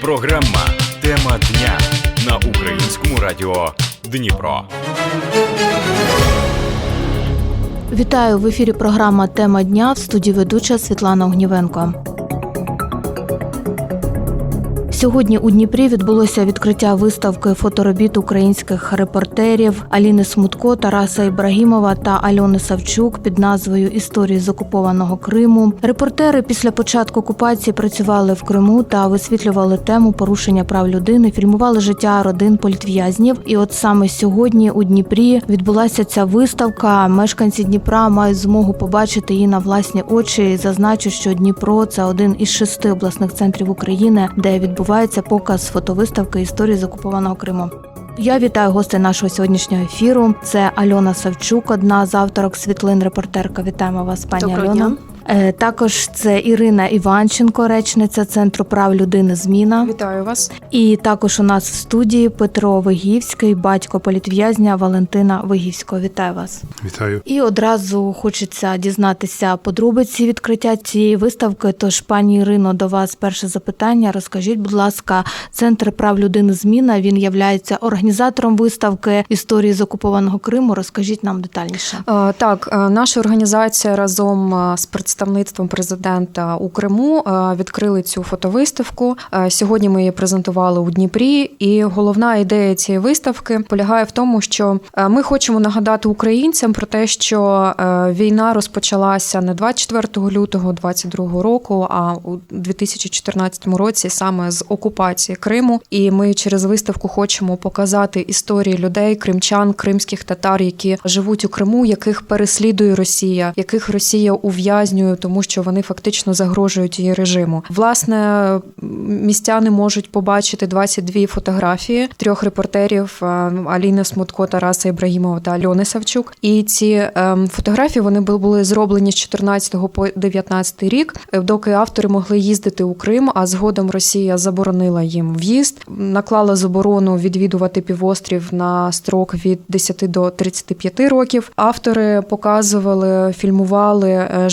Програма Тема дня на українському радіо Дніпро. Вітаю в ефірі. Програма Тема дня в студії ведуча Світлана Огнівенко. Сьогодні у Дніпрі відбулося відкриття виставки фоторобіт українських репортерів Аліни Смутко, Тараса Ібрагімова та Альони Савчук під назвою Історії з окупованого Криму. Репортери після початку окупації працювали в Криму та висвітлювали тему порушення прав людини, фільмували життя родин політв'язнів. І от саме сьогодні у Дніпрі відбулася ця виставка. Мешканці Дніпра мають змогу побачити її на власні очі. Зазначу, що Дніпро це один із шести обласних центрів України, де відбувається показ фотовиставки історії з окупованого Криму. Я вітаю гостей нашого сьогоднішнього ефіру. Це Альона Савчук, одна з авторок світлин репортерка. Вітаємо вас, пані Доброго Альона. дня. Е, Також це Ірина Іванченко, речниця Центру прав людини Зміна. Вітаю вас. І також у нас в студії Петро Вигівський, батько політв'язня Валентина Вигівського. Вітаю вас. Вітаю. І одразу хочеться дізнатися подробиці відкриття цієї виставки. Тож, пані Ірино, до вас перше запитання. Розкажіть, будь ласка, центр прав людини зміна він являється організатором виставки історії з окупованого Криму. Розкажіть нам детальніше. Е, Так, е, наша організація разом з представництвом президента у Криму е, відкрили цю фотовиставку. Е, Сьогодні ми її презентували у Дніпрі. І головна ідея цієї виставки полягає в тому, що е, ми хочемо нагадати українцям про те, що війна розпочалася не 24 лютого 22 року, а у 2014 році саме з окупації Криму. І ми через виставку хочемо показати історії людей, кримчан, кримських татар, які живуть у Криму, яких переслідує Росія, яких Росія ув'язнює, тому що вони фактично загрожують її режиму. Власне, містяни можуть побачити 22 фотографії трьох репортерів е, Аліни Смутко, Тараса Ібрагімова та Альони Савчук. І ці ем, фотографії вони були зроблені з 14 по 19 рік, е, доки автори могли їздити у Крим, а згодом Росія заборонила їм в'їзд, наклала заборону відвідувати півострів на строк від 10 до 35 років. Автори показували, фільмували е,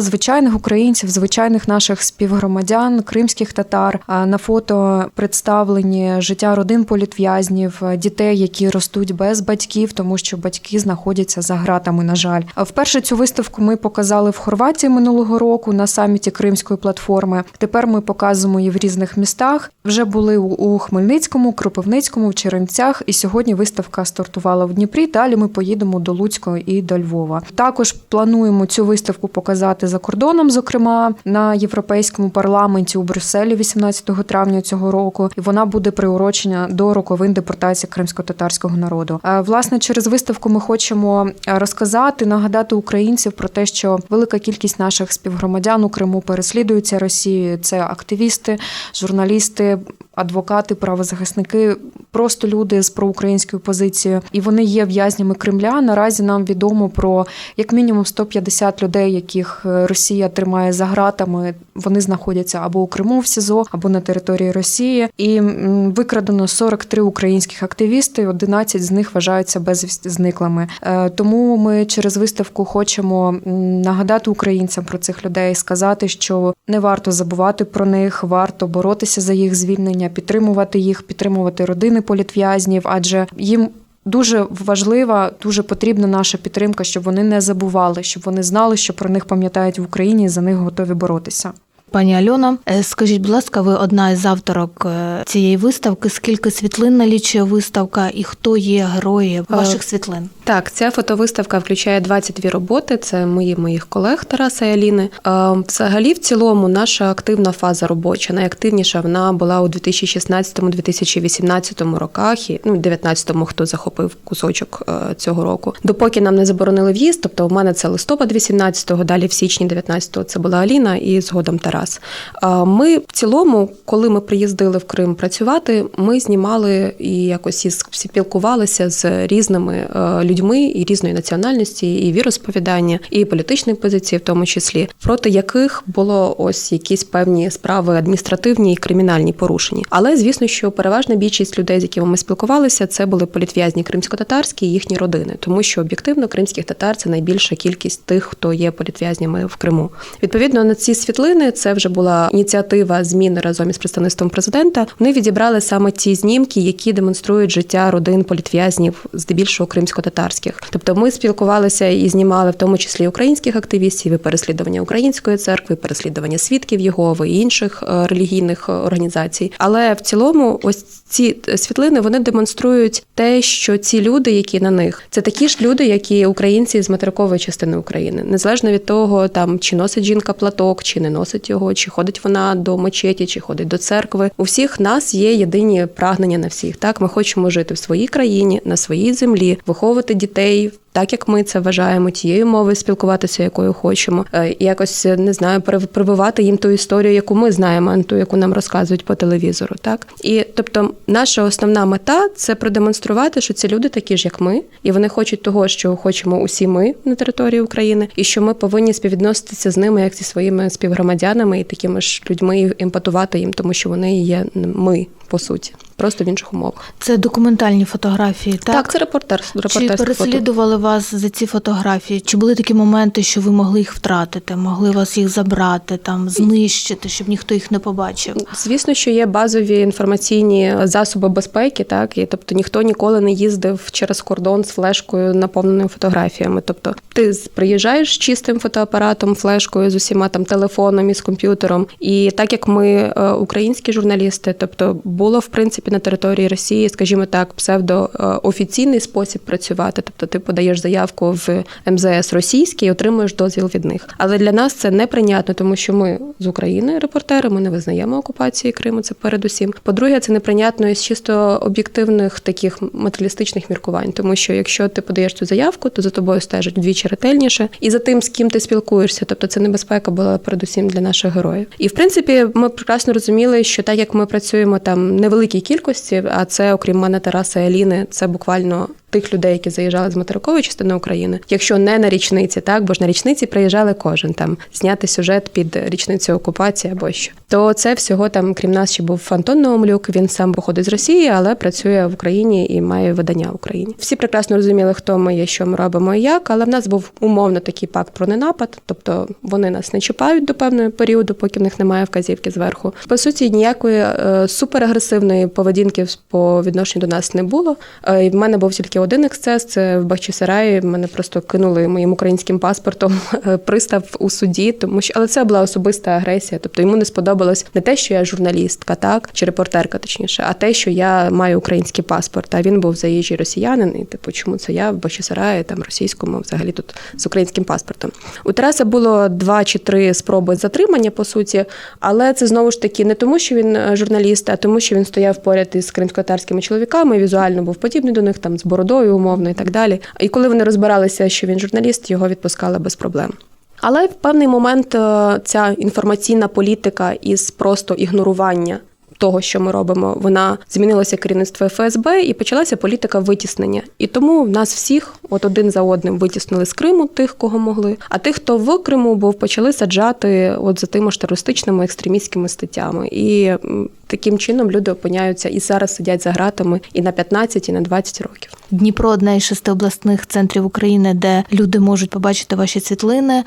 звичайних українців, звичайних наших співгромадян, кримських татар. На фото представлені життя родин політв'язнів, дітей, які ростуть без батьків, тому що батьки знаходяться за гратами. На жаль, вперше цю виставку ми показали в Хорватії минулого року на саміті Кримської платформи. Тепер ми показуємо її в різних містах. Вже були у Хмельницькому, Кропивницькому, в Черемцях. І сьогодні виставка стартувала в Дніпрі. Далі ми поїдемо до Луцького і до Львова. Також плануємо цю виставку показати за кордоном, зокрема на європейському парламенті у Брюсселі 18 травня цього року. І вона буде приурочена до роковин депортації кримсько-татарського народу. Е, Власне, через виставку ми хочемо е, розказати, нагадати українців про те, що велика кількість наших співгромадян у Криму переслідуються Росією. Це активісти, журналісти, адвокати, правозахисники, просто люди з проукраїнською позицією, і вони є в'язнями Кремля. Наразі нам відомо про як мінімум 150 людей, яких е, Росія тримає за ґратами. Вони знаходяться або у Криму в СІЗО, або на території Росії. І викрадено 43 українських активісти. 11 з них вважаються безвісти зниклими. Е, Тому ми через виставку хочемо нагадати українцям про цих людей, сказати, що не варто забувати про них, варто боротися за їх звільнення, підтримувати їх, підтримувати родини політв'язнів, адже їм. Дуже важлива, дуже потрібна наша підтримка, щоб вони не забували, щоб вони знали, що про них пам'ятають в Україні і за них готові боротися. Пані Альона, е, скажіть, будь ласка, ви одна із авторок е, цієї виставки. Скільки світлин налічує виставка і хто є герої ваших світлин? Так, ця фотовиставка включає 22 роботи. Це мої моїх колег Тараса і Аліни. Е, Взагалі, в цілому, наша активна фаза робоча, найактивніша вона була у 2016-2018 роках, і ну 19-му, хто захопив кусочок е, цього року. Допоки нам не заборонили в'їзд, тобто в мене це листопад 18-го, далі в січні 19-го це була Аліна і згодом Тарас. Е, Ми в цілому, коли ми приїздили в Крим працювати, ми знімали і якось із спілкувалися з різними е, людьми і різної національності, і віросповідання, і політичної позиції, в тому числі, проти яких було ось якісь певні справи адміністративні і кримінальні порушені. Але звісно, що переважна більшість людей, з якими ми спілкувалися, це були політв'язні кримсько-татарські і їхні родини, тому що об'єктивно кримських татар це найбільша кількість тих, хто є політв'язнями в Криму. Відповідно на ці світлини, це вже була ініціатива зміни разом із представництвом президента. Вони відібрали саме ті знімки, які демонструють життя родин політв'язнів, здебільшого кримсько-татарських. Тобто, ми спілкувалися і знімали в тому числі українських активістів, і переслідування української церкви, переслідування свідків Єгови і інших е, релігійних е, організацій. Але в цілому, ось ці світлини вони демонструють те, що ці люди, які на них, це такі ж люди, як і українці з материкової частини України, незалежно від того, там чи носить жінка платок, чи не носить його, чи ходить вона до мечеті, чи ходить до церкви. У всіх нас є єдині прагнення на всіх. Так, ми хочемо жити в своїй країні, на своїй землі, виховувати дітей так як ми це вважаємо, тією мовою спілкуватися, якою хочемо, Е, якось не знаю, прививати їм ту історію, яку ми знаємо, а не ту, яку нам розказують по телевізору. Так і тобто, наша основна мета це продемонструвати, що ці люди такі ж, як ми, і вони хочуть того, що хочемо усі ми на території України, і що ми повинні співвідноситися з ними як зі своїми співгромадянами і такими ж людьми, імпатувати їм, тому що вони є ми по суті, просто в інших умовах. Це документальні фотографії, так? Так, це репортер, Чи репортерське фото. переслідували вас за ці фотографії? Чи були такі моменти, що ви могли їх втратити, могли вас їх забрати, там знищити, щоб ніхто їх не побачив? Звісно, що є базові інформаційні засоби безпеки, так і тобто ніхто ніколи не їздив через кордон з флешкою, наповненою фотографіями. Тобто, ти приїжджаєш з чистим фотоапаратом, флешкою з усіма там телефоном і з комп'ютером. І так як ми е, українські журналісти, тобто було в принципі на території Росії, скажімо так, псевдоофіційний спосіб працювати. Тобто, ти подаєш заявку в МЗС російський і отримуєш дозвіл від них. Але для нас це неприйнятно, тому що ми з України репортери, ми не визнаємо окупації Криму. Це передусім. По-друге, це неприйнятно із чисто об'єктивних таких матеріалістичних міркувань, тому що якщо ти подаєш цю заявку, то за тобою стежать вдвічі ретельніше, і за тим, з ким ти спілкуєшся. Тобто це небезпека була передусім для наших героїв. І в принципі, ми прекрасно розуміли, що так як ми працюємо там невеликій кількості, а це окрім мене Тараса і Аліни, це буквально. Тих людей, які заїжджали з материкової частини України, якщо не на річниці, так бо ж на річниці приїжджали кожен там зняти сюжет під річницю окупації або що, то це всього там, крім нас, ще був Антон Наумлюк. Він сам походить з Росії, але працює в Україні і має видання в Україні. Всі прекрасно розуміли, хто ми є, що ми робимо і як, але в нас був умовно такий пакт про ненапад, тобто вони нас не чіпають до певного періоду, поки в них немає вказівки зверху. По суті, ніякої е, суперагресивної поведінки по відношенню до нас не було. Е, і в мене був тільки один ексцес. Це в Бахчисараї. Мене просто кинули моїм українським паспортом е, пристав у суді, тому що але це була особиста агресія. Тобто йому не сподобалось не те, що я журналістка, так чи репортерка, точніше, а те, що я маю український паспорт. А він був заїжджий росіянин. І типу, чому це я в Бахчисараї, там російському, взагалі тут з українським паспортом. У Тараса було два чи три спроби затримання, по суті, але це знову ж таки не тому, що він е, журналіст, а тому, що він стояв поряд із кримськотарськими чоловіками, візуально був подібний до них, там з бородою, умовно і так далі. І коли вони розбиралися, що він журналіст, його відпускали без проблем. Але в певний момент е, ця інформаційна політика із просто ігнорування. Того, що ми робимо, вона змінилося керівництво ФСБ і почалася політика витіснення. І тому нас всіх, от один за одним, витіснили з Криму тих, кого могли. А тих, хто в Криму був, почали саджати от за тими ж терористичними екстремістськими статтями. І таким чином люди опиняються і зараз сидять за гратами і на 15, і на 20 років. Дніпро одне із шести обласних центрів України, де люди можуть побачити ваші світлини.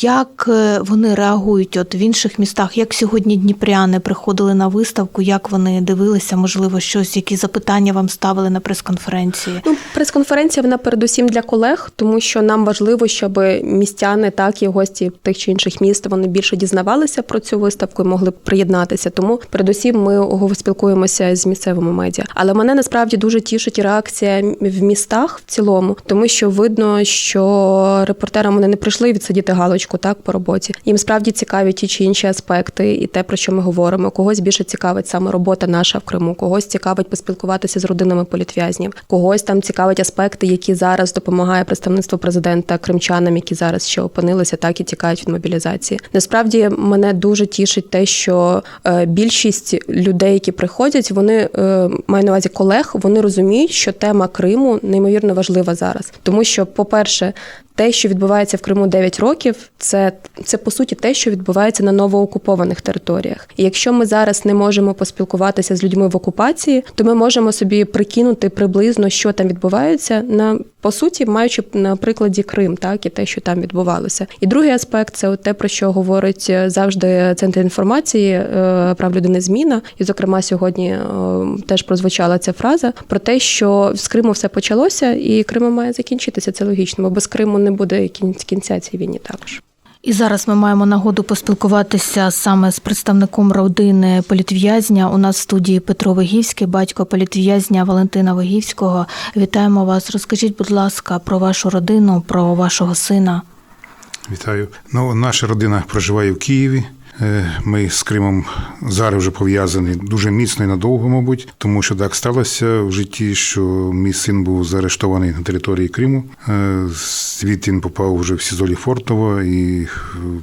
Як е, вони реагують от в інших містах? Як сьогодні дніпряни приходили на виставку? Як вони дивилися? Можливо, щось, які запитання вам ставили на прес-конференції? Ну, прес-конференція вона передусім для колег, тому що нам важливо, щоб містяни, так і гості тих чи інших міст вони більше дізнавалися про цю виставку і могли приєднатися. Тому передусім ми спілкуємося з місцевими медіа. Але мене насправді дуже тішить реакція в містах в цілому, тому що видно, що репортерам вони не прийшли відсидіти галочку так по роботі. Їм справді цікаві ті чи інші аспекти, і те, про що ми говоримо. Когось більше цікавить саме робота наша в Криму, когось цікавить поспілкуватися з родинами політв'язнів, когось там цікавить аспекти, які зараз допомагає представництво президента кримчанам, які зараз ще опинилися, так і тікають від мобілізації. Насправді мене дуже тішить те, що е, більшість людей, які приходять, вони е, маю на увазі колег, вони розуміють, що тема Криму неймовірно важлива зараз, тому що, по-перше, те, що відбувається в Криму 9 років, це, це по суті те, що відбувається на новоокупованих територіях. І якщо ми зараз не можемо поспілкуватися з людьми в окупації, то ми можемо собі прикинути приблизно, що там відбувається на по суті, маючи на прикладі Крим, так і те, що там відбувалося. І другий аспект це те, про що говорить е, завжди центр інформації е, прав людини зміна. І, зокрема, сьогодні е, теж прозвучала ця фраза про те, що з Криму все почалося, і Крим має закінчитися. Це логічно, бо без Криму не буде кін- кінця цій війні також. І зараз ми маємо нагоду поспілкуватися саме з представником родини політв'язня. У нас в студії Петро Вигівський, батько політв'язня Валентина Вигівського. Вітаємо вас. Розкажіть, будь ласка, про вашу родину, про вашого сина. Вітаю. Ну, наша родина проживає в Києві. Е, Ми з Кримом зараз вже пов'язані дуже міцно і надовго, мабуть, тому що так сталося в житті, що мій син був заарештований на території Криму. Е, Звідти він попав вже в СІЗО Ліфортово і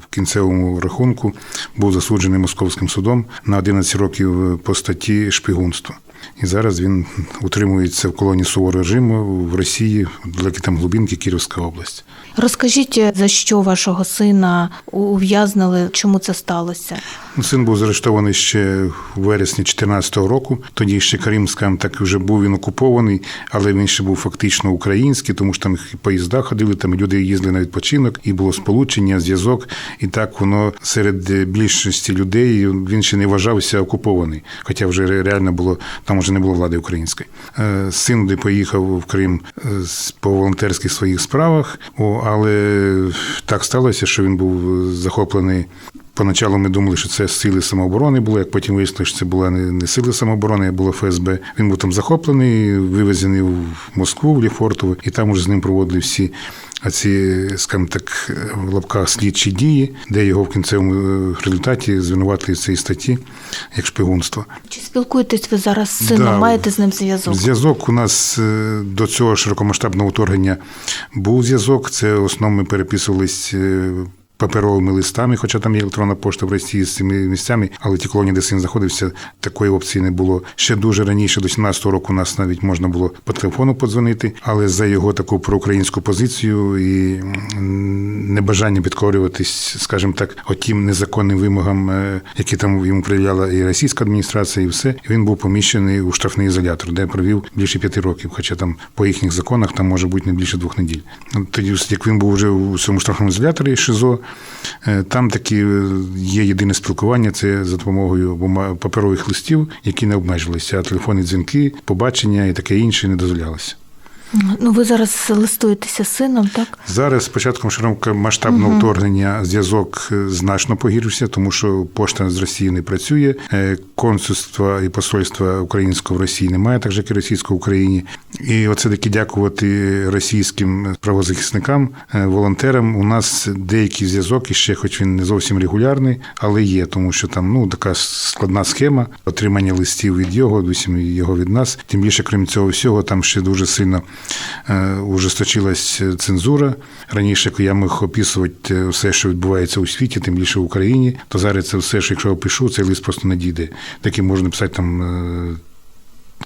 в кінцевому рахунку був засуджений московським судом на 11 років по статті шпигунство. І зараз він утримується в колонії суворого режиму в Росії, в далекі там глубинки, Кіровська область. Розкажіть, за що вашого сина ув'язнили, чому це сталося? Ну, Син був заарештований ще у вересні 2014 року. Тоді ще Крим, скажімо так, вже був він окупований, але він ще був фактично український, тому що там і поїзда ходили, там люди їздили на відпочинок, і було сполучення, зв'язок. І так воно серед більшості людей він ще не вважався окупований. Хоча вже реально було там вже не було влади української. Е, Син де поїхав в Крим е, по волонтерських своїх справах, але так сталося, що він був захоплений Поначалу ми думали, що це сили самооборони були, як потім вияснили, що це була не, не сили самооборони, а було ФСБ. Він був там захоплений, вивезений в Москву, в Ліфортово, і там уже з ним проводили всі ці, скажімо так, в лапках слідчі дії, де його в кінцевому е, результаті звинуватили в цій статті як шпигунство. Чи спілкуєтесь ви зараз з сином? Да. Маєте з ним зв'язок? Зв'язок у нас е, до цього широкомасштабного вторгнення був зв'язок. Це в основному ми переписувались. Паперовими листами, хоча там є електронна пошта в Росії з цими місцями, але ті колонії, де син знаходився, такої опції не було. Ще дуже раніше, до 17-го року, нас навіть можна було по телефону подзвонити, але за його таку проукраїнську позицію і небажання підкорюватись, скажімо так, отім незаконним вимогам, е, які там йому проявляла і російська адміністрація, і все, він був поміщений у штрафний ізолятор, де провів більше п'яти років. Хоча там по їхніх законах там може бути не більше двох неділь. Тоді, як він був вже у цьому штрафному ізоляторі ШИЗО, там таки е, є єдине спілкування. Це за допомогою паперових листів, які не обмежилися, а телефонні дзвінки, побачення і таке інше не дозволялося. Ну ви зараз листуєтеся з сином, так? Зараз з початком широкомасштабного вторгнення зв'язок значно погіршився, тому що пошта з Росії не працює, е, консульства і посольства українського в Росії немає, так же як і російського в Україні. І оце таки дякувати російським правозахисникам, е, волонтерам. У нас деякий зв'язок, і ще, хоч він не зовсім регулярний, але є, тому що там ну така складна схема отримання листів від його, усім його від нас. Тим більше, крім цього всього, там ще дуже сильно ужесточилась цензура. Раніше я міг описувати е, все, що відбувається у світі, тим більше в Україні, то зараз це все, що якщо я опишу, цей лист просто не дійде. Таким можна писати там.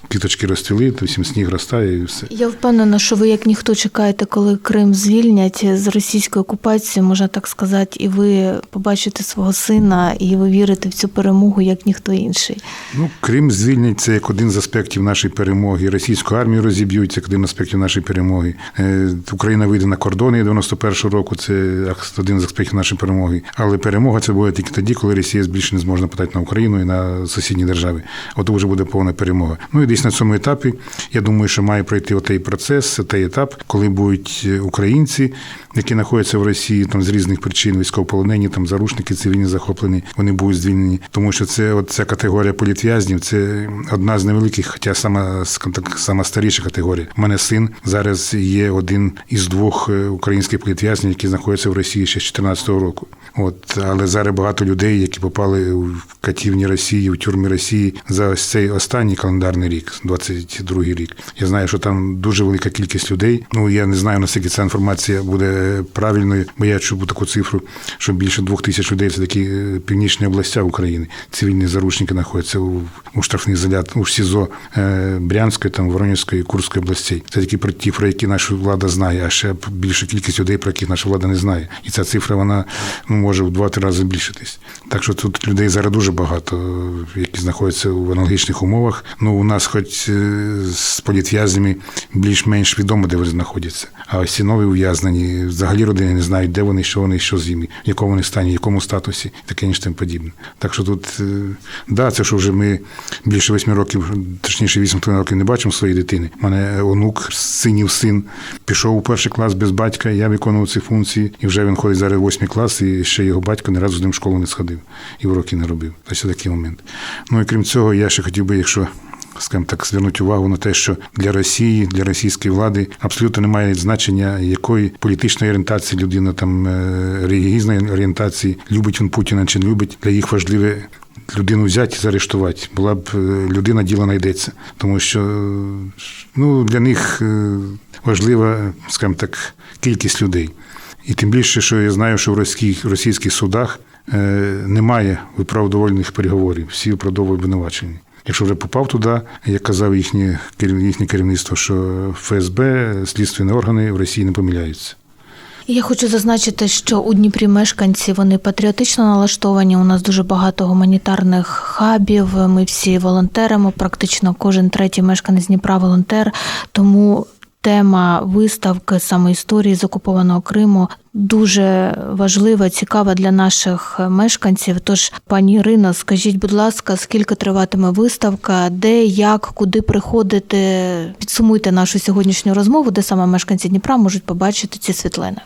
Квіточки розцвіли, то всім сніг розтає і все. Я впевнена, що ви як ніхто чекаєте, коли Крим звільнять з російської окупації, можна так сказати, і ви побачите свого сина, і ви вірите в цю перемогу як ніхто інший. Ну, Крим звільнять це як один з аспектів нашої перемоги. Російську армію розіб'ють це як один з аспектів нашої перемоги. Е, Україна вийде на кордони 91-го року. Це один з аспектів нашої перемоги. Але перемога це буде тільки тоді, коли Росія більше не зможе нападати на Україну і на сусідні держави. От вже буде повна перемога. Ну і десь на цьому етапі. Я думаю, що має пройти отей процес, цей етап, коли будуть е, українці, які знаходяться в Росії там з різних причин, військовополонені, там заручники цивільні захоплені, вони будуть звільнені. Тому що це от ця категорія політв'язнів, це одна з невеликих, хоча сама так, сама старіша категорія. У мене син зараз є один із двох е, українських політв'язнів, які знаходяться в Росії ще з 2014 року. От але зараз багато людей, які попали в катівні Росії, в тюрми Росії за ось цей останній календарний рік, 22 рік. Я знаю, що там дуже велика кількість людей. Ну я не знаю наскільки ця інформація буде правильною, бо я чув таку цифру, що більше двох тисяч людей це такі е, північні областя України. Цивільні заручники знаходяться у, у штрафних ізолят, у СІЗО е, Брянської, там, Воронезької, Курської областей. Це такі про ті, про які наша влада знає, а ще більша кількість людей, про яких наша влада не знає. І ця цифра вона ну, може в два-три рази збільшитись. Так що тут людей зараз дуже багато, які знаходяться в аналогічних умовах. Ну, у нас хоч е, з політв'язнями більш-менш відомо, де вони знаходяться. А ось ув'язнені, взагалі родини не знають, де вони, що вони, що з ними, в якому вони стані, в якому статусі, таке інше тим подібне. Так що тут, е, да, це що вже ми більше восьми років, точніше вісім років не бачимо своєї дитини. У мене онук, синів син, пішов у перший клас без батька, я виконував ці функції, і вже він ходить зараз восьмий клас, і ще його батько ні разу з ним в школу не сходив і уроки не робив. Ось такий момент. Ну і крім цього, я ще хотів би, якщо скажімо так, звернути увагу на те, що для Росії, для російської влади абсолютно немає значення, якої політичної орієнтації людина там е, релігійної орієнтації, любить він Путіна чи не любить. Для їх важливе людину взяти і заарештувати. Була б е, людина, діло знайдеться. Тому що е, ну, для них важлива, скажімо так, кількість людей. І тим більше, що я знаю, що в російських, російських судах немає виправдовольних переговорів, всі виправдовують обвинувачені. Якщо вже попав туди, як казав їхнє, їхнє керівництво, що ФСБ, слідственні органи в Росії не помиляються. Я хочу зазначити, що у Дніпрі мешканці вони патріотично налаштовані. У нас дуже багато гуманітарних хабів. Ми всі волонтеримо. Практично кожен третій мешканець Дніпра волонтер. Тому тема виставки саме історії з окупованого Криму дуже важлива, цікава для наших мешканців. Тож, пані Ірино, скажіть, будь ласка, скільки триватиме виставка, де, як, куди приходити? Підсумуйте нашу сьогоднішню розмову, де саме мешканці Дніпра можуть побачити ці світлини.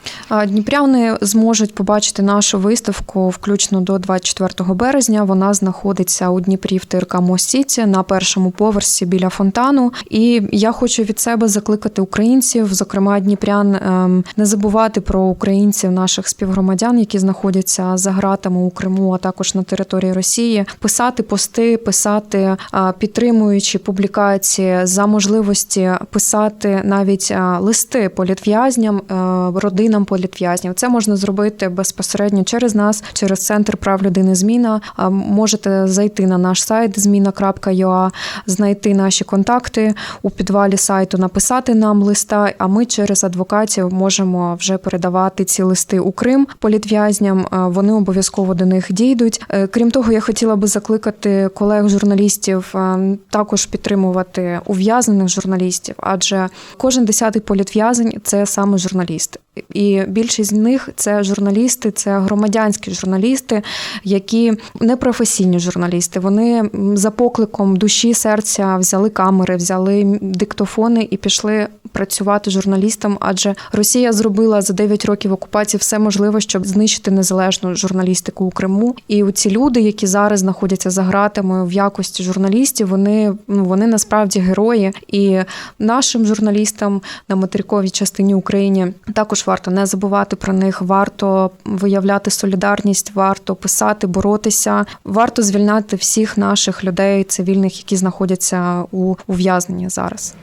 Дніпряни зможуть побачити нашу виставку включно до 24 березня. Вона знаходиться у Дніпрі в ТРК Мостіці на першому поверсі біля фонтану. І я хочу від себе закликати українців, зокрема дніпрян, ем, не забувати про українців, наших співгромадян, які знаходяться за ґратами у Криму, а також на території Росії, писати пости, писати а, підтримуючи публікації за можливості писати навіть листи політв'язням, е, родинам політв'язнів. Це можна зробити безпосередньо через нас, через центр прав людини. Зміна можете зайти на наш сайт зміна.ua, знайти наші контакти у підвалі сайту, написати нам листа. А ми через адвокатів можемо вже передавати ці листи у Крим політв'язням. Вони обов'язково до них дійдуть. Е, Крім того, я хотіла би закликати колег журналістів е, також підтримувати ув'язнених журналістів, адже кожен десятий політв'язень це саме журналіст. І більшість з них це журналісти, це громадянські журналісти, які не професійні журналісти. Вони за покликом душі, серця взяли камери, взяли диктофони і пішли працювати журналістам. Адже Росія зробила за 9 років окупації все можливе, щоб знищити незалежну журналістику у Криму. І ці люди, які зараз знаходяться за ґратами в якості журналістів, вони ну вони насправді герої. І нашим журналістам на материковій частині України також варто не забувати про них. Варто виявляти солідарність, варто писати, боротися. Варто звільняти всіх наших людей, цивільних, які знаходяться у ув'язненні зараз.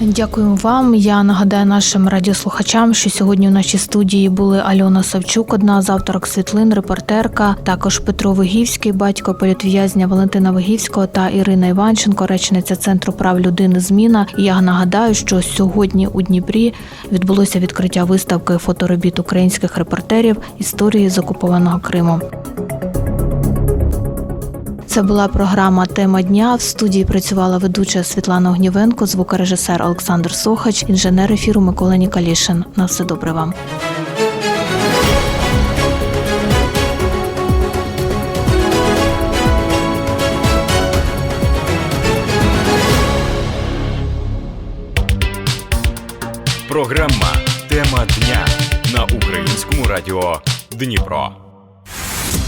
Дякую вам. Я нагадаю нашим радіослухачам, що сьогодні в нашій студії були Альона Савчук, одна з авторок світлин, репортерка, також Петро Вигівський, батько політв'язня Валентина Вигівського та Ірина Іванченко, речниця Центру прав людини Зміна. І я нагадаю, що сьогодні у Дніпрі відбулося відкриття виставки фоторобіт українських репортерів історії з окупованого Криму. Це була програма Тема дня. В студії працювала ведуча Світлана Огнівенко, звукорежисер Олександр Сохач, інженер ефіру Микола Нікалішин. На все добре вам. Програма Тема дня на українському радіо Дніпро.